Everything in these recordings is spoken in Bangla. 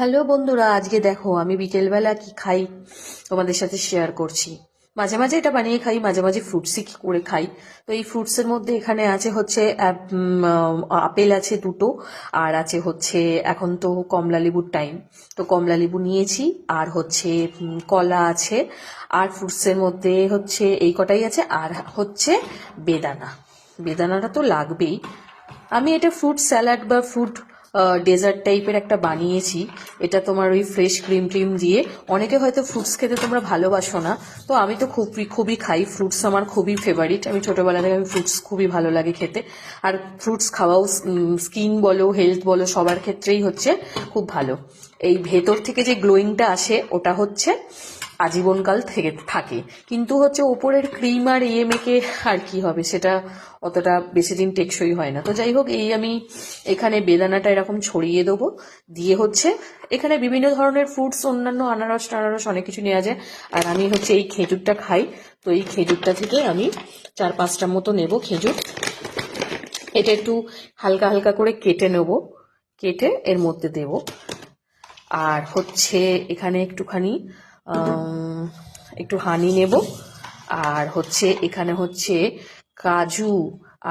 হ্যালো বন্ধুরা, আজকে দেখো আমি বিকেলবেলা কি খাই তোমাদের সাথে শেয়ার করছি। মাঝে মাঝে এটা বানিয়ে খাই, মাঝে মাঝে ফ্রুটসই করে খাই। তো এই ফ্রুটসের মধ্যে এখানে আছে হচ্ছে আপেল আছে দুটো, আর আছে হচ্ছে এখন তো কমলা লেবুর টাইম তো কমলা লেবু নিয়েছি, আর হচ্ছে কলা আছে, আর ফ্রুটসের মধ্যে হচ্ছে এই কটাই আছে, আর হচ্ছে বেদানা। বেদানাটা তো লাগবেই। আমি এটা ফ্রুট স্যালাড বা ফ্রুট ডেজার্ট টাইপের একটা বানিয়েছি। এটা তোমার ওই ফ্রেশ ক্রিম ট্রিম দিয়ে। অনেকে হয়তো ফ্রুটস খেতে তোমরা ভালোবাসো না। তো আমি তো খুব খুবই খাই। ফ্রুটস আমার খুবই ফেভারিট আমি ছোটোবেলা থেকে আমি ফ্রুটস খুবই ভালো লাগে খেতে। আর ফ্রুটস খাওয়াও স্কিন বলো হেলথ বলো, সবার ক্ষেত্রেই হচ্ছে খুব ভালো। এই ভেতর থেকে যে গ্লোয়িংটা আসে, ওটা হচ্ছে আজীবনকাল থেকে, থাকে। কিন্তু হচ্ছে ওপরের ক্রিম আর ইয়ে মেখে আর কি হবে, সেটা অতটা বেশি দিন টেকসই হয় না। তো যাই হোক, এই আমি এখানে বেদানাটা এরকম ছড়িয়ে দেবো। দিয়ে হচ্ছে এখানে বিভিন্ন ধরনের ফ্রুটস অন্যান্য আনারস টানারস অনেক কিছু নেওয়া যায়। আর আমি হচ্ছে এই খেজুরটা খাই। তো এই খেজুরটা থেকে আমি চার পাঁচটা মতো নেব খেজুর। এটা একটু হালকা হালকা করে কেটে নেব। কেটে এর মধ্যে দেব। আর হচ্ছে এখানে একটুখানি একটু হানি নেব। আর হচ্ছে এখানে হচ্ছে কাজু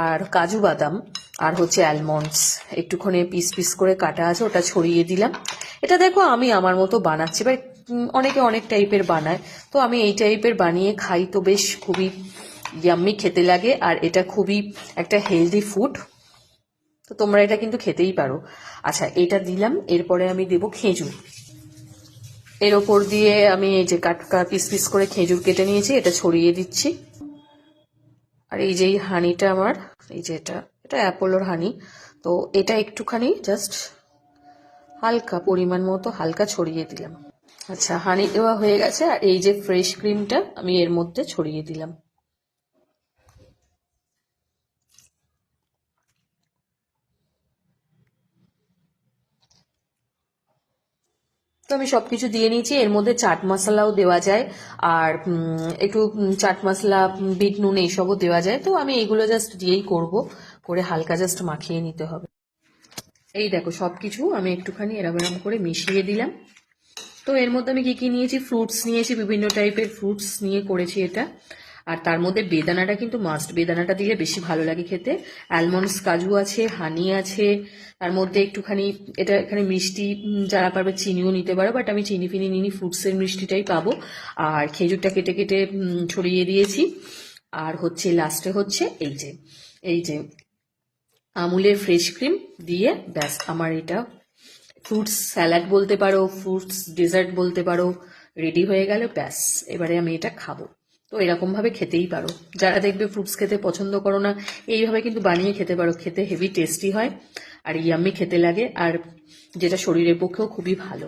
আর কাজু বাদাম আর হচ্ছে অ্যালমন্ডস একটুখানি পিস পিস করে কাটা আছে, ওটা ছড়িয়ে দিলাম। এটা দেখো আমি আমার মতো বানাচ্ছি বা অনেকে অনেক টাইপের বানায়। তো আমি এই টাইপের বানিয়ে খাই তো বেশ খুবই ইয়াম্মি খেতে লাগে, আর এটা খুবই একটা হেলদি ফুড তো তোমরা এটা কিন্তু খেতেই পারো। আচ্ছা এটা দিলাম, এরপরে আমি দেব খেজুর। এর ওপর দিয়ে আমি এই যে কাটকা পিস পিস করে খেজুর কেটে নিয়েছি, এটা ছড়িয়ে দিচ্ছি। আর এই যে এই হানিটা আমার, এই যে এটা এটা অ্যাপোলোর হানি তো এটা একটুখানি জাস্ট হালকা পরিমাণ মতো হালকা ছড়িয়ে দিলাম। আচ্ছা হানি দেওয়া হয়ে গেছে, আর এই যে ফ্রেশ ক্রিমটা আমি এর মধ্যে ছড়িয়ে দিলাম। তো আমি সবকিছু দিয়ে নিয়েছি। এর মধ্যে চাট মশলাও দেওয়া যায়। আর একটু চাট মশলা বিট নুন এইসবও দেওয়া যায়। তো আমি এইগুলো জাস্ট দিয়েই করব। করে হালকা জাস্ট মাখিয়ে নিতে হবে। এই দেখো সবকিছু আমি একটুখানি এরম এরম করে মিশিয়ে দিলাম। তো এর মধ্যে আমি কি কি নিয়েছি? ফ্রুটস নিয়েছি বিভিন্ন টাইপের ফ্রুটস নিয়ে করেছি এটা। আর তার মধ্যে বেদানাটা কিন্তু মাস্ট বেদানাটা দিলে বেশি ভালো লাগে খেতে। অ্যালমন্ডস কাজু আছে হানি আছে। তার মধ্যে একটুখানি, এটা এখানে মিষ্টি যারা পারবে চিনিও নিতে পারো বাট আমি চিনি ফিনি নিনি ফ্রুটসের মিষ্টিটাই পাবো। আর খেজুরটা কেটে কেটে ছড়িয়ে দিয়েছি। আর হচ্ছে লাস্টে হচ্ছে এই যে এই যে আমুলের ফ্রেশ ক্রিম দিয়ে ব্যাস, আমার এটা ফ্রুটস স্যালাড বলতে পারো ফ্রুটস ডেজার্ট বলতে পারো রেডি হয়ে গেল, ব্যাস। এবারে আমি এটা খাব। তো এরকমভাবে খেতেই পারো। যারা দেখবে ফ্রুটস খেতে পছন্দ করো না, এইভাবে কিন্তু বানিয়ে খেতে পারো। খেতে হেভি টেস্টি হয় আর ইয়াম্মি খেতে লাগে। আর যেটা শরীরের পক্ষেও খুবই ভালো।